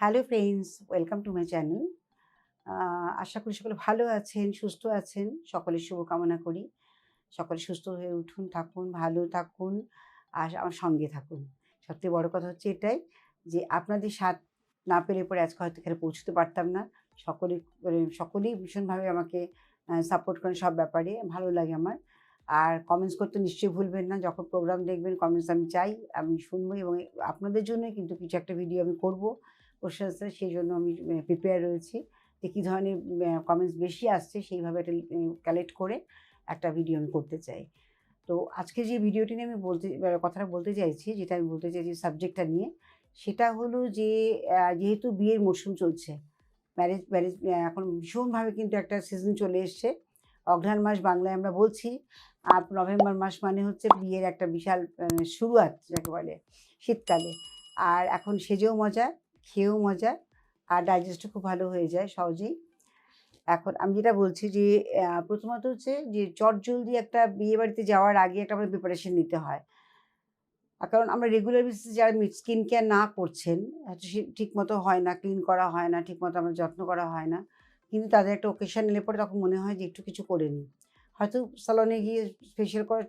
Hello friends welcome to my channel আশা করি সকলে ভালো আছেন, সুস্থ আছেন। সকলের শুভকামনা করি। সকলে সুস্থ হয়ে উঠুন, থাকুন, ভালো থাকুন, আর আমার সঙ্গে থাকুন। সবথেকে বড় কথা হচ্ছে এটাই যে, আপনাদের সাথ না পেলে পরে আজকে হয়তো এখানে পৌঁছতে পারতাম না। সকলে মানে সকলেই ভীষণভাবে আমাকে সাপোর্ট করেন সব ব্যাপারে। ভালো লাগে আমার। আর কমেন্টস করতে নিশ্চয়ই ভুলবেন না। যখন প্রোগ্রাম দেখবেন কমেন্টস আমি চাই, আমি শুনব এবং আপনাদের জন্যই কিন্তু কিছু একটা ভিডিও আমি করব। সাথে সাথে সেই জন্য আমি প্রিপেয়ার রয়েছি যে কী ধরনের কমেন্টস বেশি আসছে সেইভাবে একটা কালেক্ট করে একটা ভিডিও আমি করতে চাই। তো আজকে যে ভিডিওটি নিয়ে আমি বলতে কথাটা বলতে চাইছি, যেটা আমি বলতে চাইছি সাবজেক্টটা নিয়ে, সেটা হলো যে যেহেতু বিয়ের মরশুম চলছে ম্যারেজ ম্যারেজ এখন ভীষণভাবে কিন্তু একটা সিজন চলে এসছে। অঘ্রাণ মাস বাংলায় আমরা বলছি, আর নভেম্বর মাস মানে হচ্ছে বিয়ের একটা বিশাল শুরুয়াত, যাকে বলে, শীতকালে। আর এখন সেজেও মজা খেয়েও মজা, আর ডাইজেস্টও খুব ভালো হয়ে যায় সহজেই। এখন আমি যেটা বলছি যে প্রথমত হচ্ছে যে, চট জলদি একটা বিয়ে বাড়িতে যাওয়ার আগে একটা আমাদের প্রিপারেশন নিতে হয়। কারণ আমরা রেগুলার বেসিসে যারা স্কিন কেয়ার না করছেন, হয়তো ঠিক মতো হয় না ক্লিন করা হয় না ঠিক মতো আমার যত্ন করা হয় না, কিন্তু তাদের একটা ওকেশন নিলে পরে তখন মনে হয় যে, একটু কিছু করে নিই। হয়তো সালনে গিয়ে স্পেশাল করার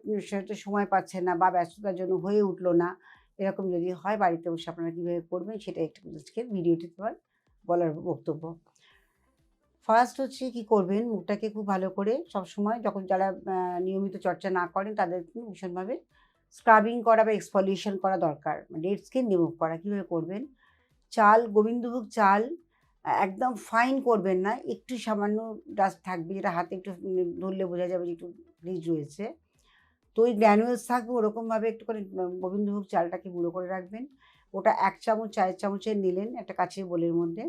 সময় পাচ্ছে না বা ব্যস্ততার জন্য হয়ে উঠল না এরকম যদি হয় বাড়িতে বসে আপনারা কীভাবে করবেন সেটা একটু আজকে ভিডিওটিতে আমার বলার বক্তব্য। ফার্স্ট হচ্ছে কি করবেন, মুখটাকে খুব ভালো করে সব সময় যখন যারা নিয়মিত চর্চা না করেন তাদের ভীষণভাবে স্ক্রাবিং করা বা এক্সফলিয়েশন করা দরকার। ডেড স্কিন রিমুভ করা, কীভাবে করবেন? চাল, গোবিন্দভোগ চাল একদম ফাইন করবেন না, একটু সামান্য ডাস্ট থাকবে যেটা হাতে একটু ধরলে বোঝা যাবে যে একটু রিজ রয়েছে। তো ওই গ্র্যানুয়েলস থাকবে ওরকমভাবে একটু করে গোবিন্দভোগ চালটাকে গুঁড়ো করে রাখবেন। ওটা এক চামচ, চায়ের চামচের নিলেন একটা কাছের বোলের মধ্যে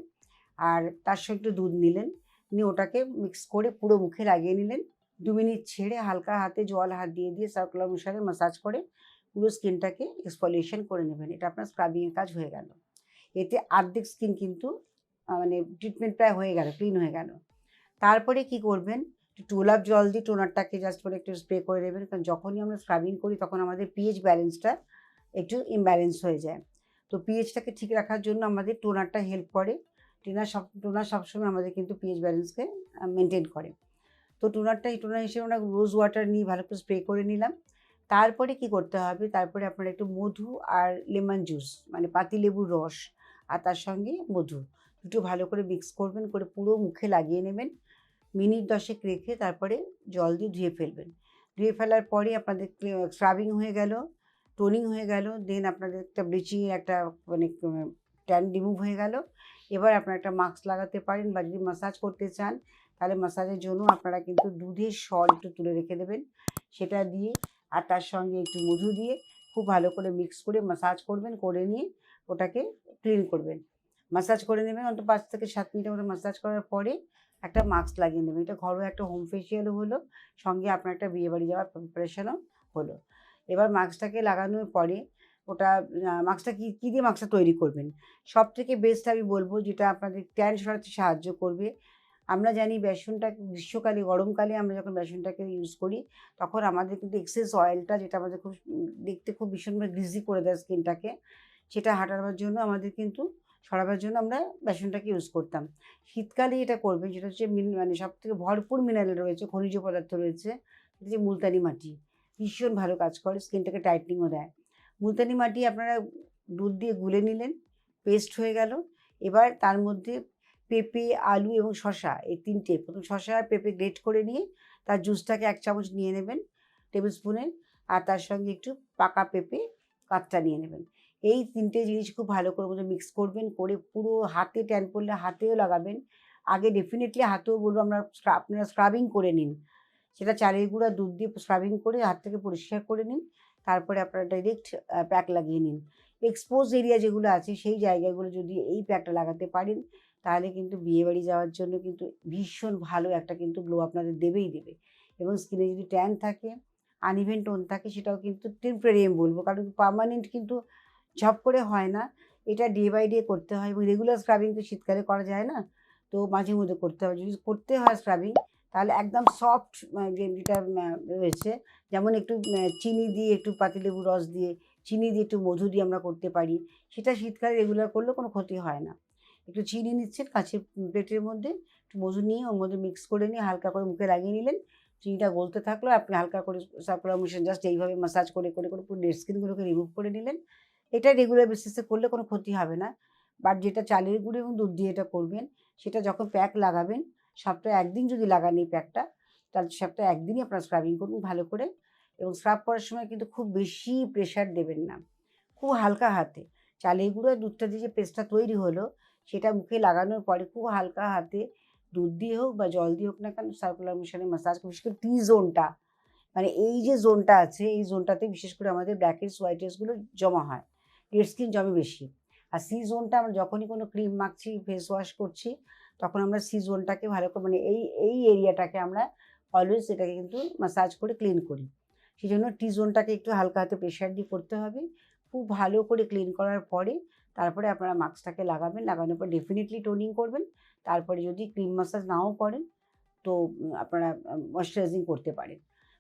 আর তার সঙ্গে একটু দুধ নিলেন। নিয়ে ওটাকে মিক্স করে পুরো মুখে লাগিয়ে নিলেন। দু মিনিট ছেড়ে হালকা হাতে জল হাত দিয়ে দিয়ে সার্কুলার মোশনে মাসাজ করে পুরো স্কিনটাকে এক্সফলিয়েশন করে নেবেন। এটা আপনার স্ক্রাবিংয়ের কাজ হয়ে গেল। এতে অর্ধেক স্কিন কিন্তু মানে ট্রিটমেন্ট প্রায় হয়ে গেল ক্লিন হয়ে গেল। তারপরে কি করবেন? একটু টুলাপ জল দিয়ে টোনারটাকে জাস্ট করে একটু স্প্রে করে দেবেন কারণ যখনই আমরা স্ক্রাবিং করি, তখন আমাদের পিএইচ ব্যালেন্সটা একটু ইমব্যালেন্স হয়ে যায়। তো পিএইচটাকে ঠিক রাখার জন্য আমাদের টোনারটা হেল্প করে। টোনার সব, টোনার সবসময় আমাদের কিন্তু পিএইচ ব্যালেন্সকে মেনটেন করে। তো টোনারটা, এই টোনার হিসেবে আমরা রোজ ওয়াটার নিয়ে ভালো করে স্প্রে করে নিলাম। তারপরে কি করতে হবে? তারপরে আপনারা একটু মধু আর লেমন জুস মানে পাতিলেবুর রস আর তার সঙ্গে মধু। দুটো ভালো করে মিক্স করবেন, করে পুরো মুখে লাগিয়ে নেবেন। মিনিট দশেক রেখে তারপরে জল দিয়ে ধুয়ে ফেলবেন। ধুয়ে ফেলার পরে আপনাদের স্ক্রাবিং হয়ে গেল টোনিং হয়ে গেল দেন আপনাদের একটা ব্লিচিং একটা মানে ট্যান রিমুভ হয়ে গেল। এবার আপনারা একটা মাস্ক লাগাতে পারেন বা যদি মাসাজ করতে চান, তাহলে মাসাজের জন্য আপনারা কিন্তু দুধের সল একটু তুলে রেখে দেবেন। সেটা দিয়ে আর তার সঙ্গে একটু মধু দিয়ে খুব ভালো করে মিক্স করে মাসাজ করবেন, করে নিয়ে ওটাকে ক্লিন করবেন। মাসাজ করে নেবেন, অন্তত পাঁচ থেকে সাত মিনিটের মতো মাসাজ করার পরে একটা মাস্ক লাগিয়ে নেবেন। এটা ঘরোয়া একটা হোম ফেসিয়ালও হলো, সঙ্গে আপনার একটা বিয়েবাড়ি যাওয়ার প্রিপারেশনও হলো। এবার মাস্কটাকে লাগানোর পরে ওটা মাস্কটা কী কী দিয়ে মাস্কটা তৈরি করবেন? সব থেকে বেস্ট আমি বলব যেটা আপনাদের ট্যান সরাতে সাহায্য করবে। আমরা জানি বেসনটা গ্রীষ্মকালে, গরমকালে আমরা যখন বেসনটাকে ইউজ করি, তখন আমাদের কিন্তু এক্সেস অয়েলটা যেটা আমাদের খুব, দেখতে খুব ভীষণভাবে গ্রিজি করে দেয় স্কিনটাকে সেটা হাঁটাবার জন্য আমাদের কিন্তু সরাবার জন্য আমরা বেসনটাকে ইউজ করতাম। শীতকালে এটা করবেন যেটা হচ্ছে মিন- সব থেকে ভরপুর মিনারেল রয়েছে, খনিজ পদার্থ রয়েছে হচ্ছে মুলতানি মাটি। ভীষণ ভালো কাজ করে স্কিনটাকে টাইটনিংও দেয়। মুলতানি মাটি আপনারা দুধ দিয়ে গুলে নিলেন পেস্ট হয়ে গেল। এবার তার মধ্যে পেঁপে, আলু এবং শশা এই তিনটে, প্রথম শশা আর পেঁপে গ্রেট করে নিয়ে তার জুসটাকে এক চামচ নিয়ে নেবেন টেবিল স্পুনের আর তার সঙ্গে একটু পাকা পেঁপে কাঠটা নিয়ে নেবেন। এই তিনটে জিনিস খুব ভালো করে মধ্যে মিক্স করবেন, করে পুরো হাতে ট্যান পড়লে হাতেও লাগাবেন। আগে ডেফিনেটলি হাতেও বলব আমরা আপনারা স্ক্রাবিং করে নিন। সেটা চালের গুঁড়া, দুধ দিয়ে স্ক্রাবিং করে হাত থেকে পরিষ্কার করে নিন। তারপরে আপনারা ডাইরেক্ট প্যাক লাগিয়ে নিন। এক্সপোজ এরিয়া যেগুলো আছে সেই জায়গাগুলো যদি এই প্যাকটা লাগাতে পারেন, তাহলে কিন্তু বিয়েবাড়ি যাওয়ার জন্য কিন্তু ভীষণ ভালো একটা কিন্তু গ্লো আপনাদের দেবেই দেবে। এবং স্কিনে যদি ট্যান থাকে আনইভেন টোন থাকে, সেটাও কিন্তু টেম্পোরারি আমি বলব। কারণ পার্মানেন্ট কিন্তু ঝপ করে হয় না। এটা ডে বাই ডে করতে হয় এবং রেগুলার স্ক্রাবিং তো শীতকালে করা যায় না। তো মাঝে মধ্যে করতে হবে। যদি করতে হয় স্ক্রাবিং তাহলে একদম সফট যেটা রয়েছে, যেমন একটু চিনি দিয়ে, একটু পাতিলেবু রস দিয়ে, চিনি দিয়ে একটু মধু দিয়ে আমরা করতে পারি। সেটা শীতকালে রেগুলার করলে কোনো ক্ষতি হয় না। একটু চিনি নিচ্ছেন কাঁচের প্লেটের মধ্যে, একটু মধু নিয়ে ওর মধ্যে মিক্স করে নিয়ে হালকা করে মুখে লাগিয়ে নিলেন। চিনিটা গলতে থাকল, আপনি হালকা করে সার্কুলার মোশন জাস্ট এইভাবে মাসাজ করে করে করে পুরো ডেড স্কিনগুলোকে রিমুভ করে নিলেন। এটা রেগুলার বেসিসে করলে কোনো ক্ষতি হবে না। বাট যেটা চালের গুঁড়ো এবং দুধ দিয়ে এটা করবেন, সেটা যখন প্যাক লাগাবেন, সপ্তাহে একদিন যদি লাগান এই প্যাকটা তাহলে সপ্তাহে একদিনই আপনার স্ক্রাবিং করুন ভালো করে এবং স্ক্রাব করার সময় কিন্তু খুব বেশি প্রেশার দেবেন না। খুব হালকা হাতে। চালের গুঁড়ো আর দুধটা দিয়ে যে পেস্টটা তৈরি হলো, সেটা মুখে লাগানোর পরে খুব হালকা হাতে দুধ দিয়ে হোক বা জল দিয়ে হোক না কেন সার্কুলার মোশনে মাসাজ বিশেষ করে টি। জোনটা মানে এই যে জোনটা আছে, এই জোনটাতে বিশেষ করে আমাদের ব্ল্যাক হেডস হোয়াইট হেডসগুলো জমা হয়। ডেড স্কিন জমে বেশি। আর সি জোনটা আমরা যখনই কোনো ক্রিম মাখছি ফেস ওয়াশ করছি, তখন আমরা সি জোনটাকে ভালো করে মানে এই এই এরিয়াটাকে আমরা অলওয়েজ এটাকে কিন্তু মাসাজ করে ক্লিন করি। সেই জন্য টি জোনটাকে একটু হালকা হাতে প্রেশার দিয়ে করতে হবে। খুব ভালো করে ক্লিন করার পরে তারপরে আপনারা মাস্কটাকে লাগাবেন, লাগানোর পর ডেফিনেটলি টোনিং করবেন। তারপরে যদি ক্রিম মাসাজ নাও করেন, তো আপনারা ময়শ্চারাইজিং করতে পারেন।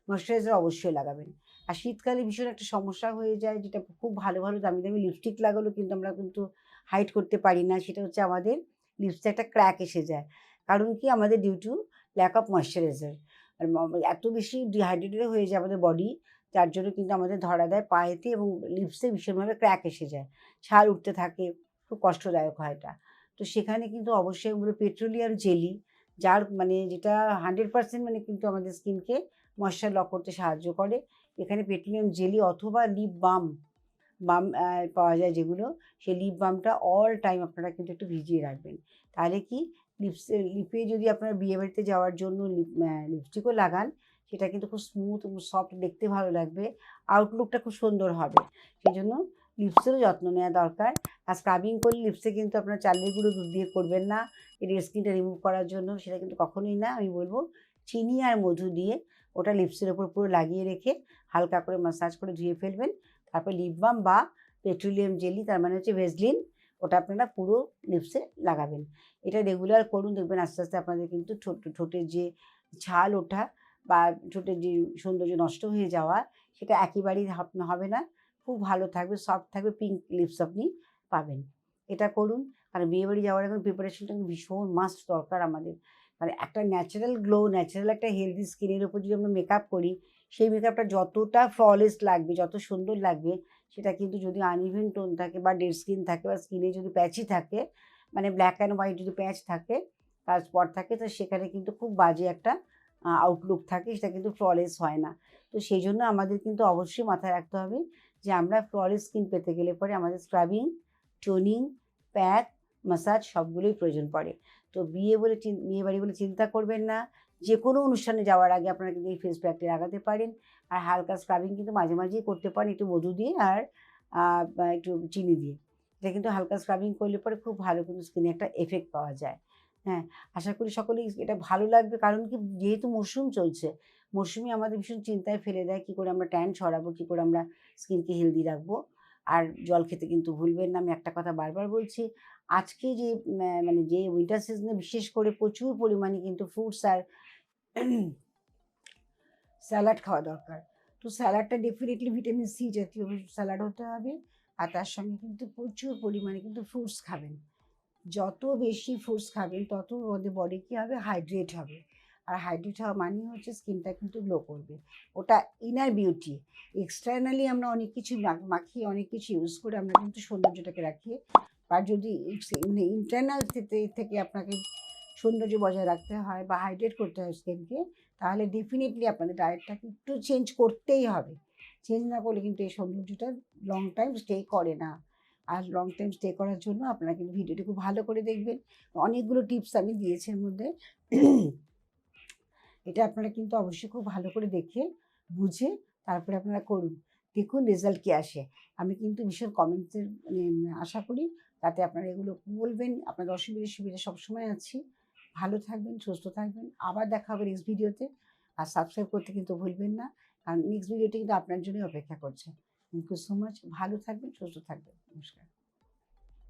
ময়শ্চারাইজার অবশ্যই লাগাবেন। আর শীতকালে ভীষণ একটা সমস্যা হয়ে যায়, যেটা খুব ভালো ভালো দামি দামি লিপস্টিক লাগালেও কিন্তু আমরা কিন্তু হাইড করতে পারি না, সেটা হচ্ছে আমাদের লিপসে একটা ক্র্যাক এসে যায়। কারণ কি? আমাদের due to lack of moisturiser এত বেশি ডিহাইড্রেটেড হয়ে যায় আমাদের বডি যার জন্য কিন্তু আমাদের ধরা দেয় পায়েতে এবং লিপসে ভীষণভাবে ক্র্যাক এসে যায়। ছাল উঠতে থাকে, খুব কষ্টদায়ক হয় এটা। তো সেখানে কিন্তু অবশ্যই পেট্রোলিয়াম জেলি যার মানে যেটা হান্ড্রেড পার্সেন্ট মানে কিন্তু আমাদের স্কিনকে ময়শ্চার লক করতে সাহায্য করে। এখানে পেট্রোলিয়াম জেলি অথবা লিপ বাম বাম পাওয়া যায় যেগুলো। সেই লিপ বামটা অল টাইম আপনারা কিন্তু একটু ভিজিয়ে রাখবেন। তাহলে কি লিপসে লিপে যদি আপনার বিয়ে বাড়িতে যাওয়ার জন্য লিপ লিপস্টিকও লাগান, সেটা কিন্তু খুব স্মুথ এবং সফট দেখতে ভালো লাগবে। আউটলুকটা খুব সুন্দর হবে। সেই জন্য লিপসেরও যত্ন নেওয়া দরকার। আর স্ক্রাবিং করলে লিপসে কিন্তু আপনার চালের গুঁড়ো দুধ দিয়ে করবেন না। এই স্কিনটা রিমুভ করার জন্য সেটা কিন্তু কখনোই না। আমি বলব, চিনি আর মধু দিয়ে ওটা লিপসের ওপর পুরো লাগিয়ে রেখে হালকা করে মাসাজ করে ধুয়ে ফেলবেন। তারপর লিপ বাম বা পেট্রোলিয়াম জেলি তার মানে হচ্ছে ভেজলিন ওটা আপনারা পুরো লিপসে লাগাবেন। এটা রেগুলার করুন, দেখবেন আস্তে আস্তে আপনাদের কিন্তু ঠোঁট ঠোঁটের যে ছাল ওঠা বা ঠোঁটের যে সৌন্দর্য নষ্ট হয়ে যাওয়া, সেটা একেবারেই হবে না। খুব ভালো থাকবে সফট থাকবে পিঙ্ক লিপস আপনি পাবেন। এটা করুন, কারণ বিয়েবাড়ি যাওয়ার এখন প্রিপারেশনটা ভীষণ মাস্ট দরকার আমাদের। মানে একটা ন্যাচারাল গ্লো ন্যাচারাল একটা হেলদি স্কিনের উপর যদি আমরা মেকআপ করি, সেই মেকআপটা যতটা ফ্ললেস লাগবে, যত সুন্দর লাগবে, সেটা কিন্তু যদি আনইভেন টোন থাকে বা ডেড স্কিন থাকে বা স্কিনে যদি প্যাচই থাকে মানে ব্ল্যাক অ্যান্ড হোয়াইট যদি প্যাচ থাকে, তার স্পট থাকে, তো সেখানে কিন্তু খুব বাজে একটা আউটলুক থাকে, সেটা কিন্তু ফ্ললেস হয় না। তো সেই জন্য আমাদের কিন্তু অবশ্যই মাথায় রাখতে হবে যে আমরা ফ্ললেস স্কিন পেতে গেলে পরে আমাদের স্ক্রাবিং টোনিং প্যাক মাসাজ সবগুলোই প্রয়োজন পড়ে। তো বিয়ে বলে বিয়ে বাড়ি বলে চিন্তা করবেন না। যে কোনো অনুষ্ঠানে যাওয়ার আগে আপনারা কিন্তু এই ফেস প্যাকটি লাগাতে পারেন। আর হালকা স্ক্রাবিং কিন্তু মাঝে মাঝেই করতে পারেন একটু মধু দিয়ে আর একটু চিনি দিয়ে। এটা কিন্তু হালকা স্ক্রাবিং করলে পরে খুব ভালো কিন্তু স্কিনে একটা এফেক্ট পাওয়া যায়। হ্যাঁ আশা করি সকলেই এটা ভালো লাগবে। কারণ কি যেহেতু মরশুম চলছে মরশুমে আমাদের ভীষণ চিন্তায় ফেলে দেয় কী করে আমরা ট্যান ছড়াবো, কী করে আমরা স্কিনকে হেলদি রাখব। আর জল খেতে কিন্তু ভুলবেন না। আমি একটা কথা বারবার বলছি আজকে যে মানে যে উইন্টার সিজনে বিশেষ করে প্রচুর পরিমাণে কিন্তু ফ্রুটস আর স্যালাড খাওয়া দরকার। তো স্যালাডটা ডেফিনেটলি ভিটামিন সি জাতীয় স্যালাড হতে হবে আর তার সঙ্গে কিন্তু প্রচুর পরিমাণে কিন্তু ফ্রুটস খাবেন। যত বেশি ফ্রুটস খাবেন, তত আমাদের বডি কী হবে? হাইড্রেট হবে। আর হাইড্রেট হওয়া মানে হচ্ছে স্কিনটা কিন্তু গ্লো করবে। ওটা ইনার বিউটি এক্সটার্নালি আমরা অনেক কিছু মাখিয়ে অনেক কিছু ইউজ করে আমরা কিন্তু সৌন্দর্যটাকে রাখি। আর যদি মানে ইন্টারনাল থেকে আপনাকে সৌন্দর্য বজায় রাখতে হয় বা হাইড্রেট করতে হয় স্কিনকে তাহলে ডেফিনেটলি আপনাদের ডায়েটটাকে একটু চেঞ্জ করতেই হবে। চেঞ্জ না করলে কিন্তু এই সৌন্দর্যটা লং টাইম স্টে করে না। আর লং টাইম স্টে করার জন্য আপনারা কিন্তু ভিডিওটি খুব ভালো করে দেখবেন। অনেকগুলো টিপস আমি দিয়েছি এর মধ্যে। এটা আপনারা কিন্তু অবশ্যই খুব ভালো করে দেখে, বুঝে তারপরে আপনারা করুন। দেখুন রেজাল্ট কী আসে। আমি কিন্তু ভীষণ কমেন্টসের মানে আশা করি তাতে আপনারা এগুলো বলবেন। আপনাদের অসুবিধে সুবিধা সবসময় আছি। ভালো থাকবেন, সুস্থ থাকবেন। আবার দেখা হবে নেক্সট ভিডিওতে আর সাবস্ক্রাইব করতে কিন্তু ভুলবেন না। কারণ নেক্সট ভিডিওটি কিন্তু আপনার জন্যই অপেক্ষা করছে। থ্যাংক ইউ সো মাচ ভালো থাকবেন, সুস্থ থাকবেন। নমস্কার।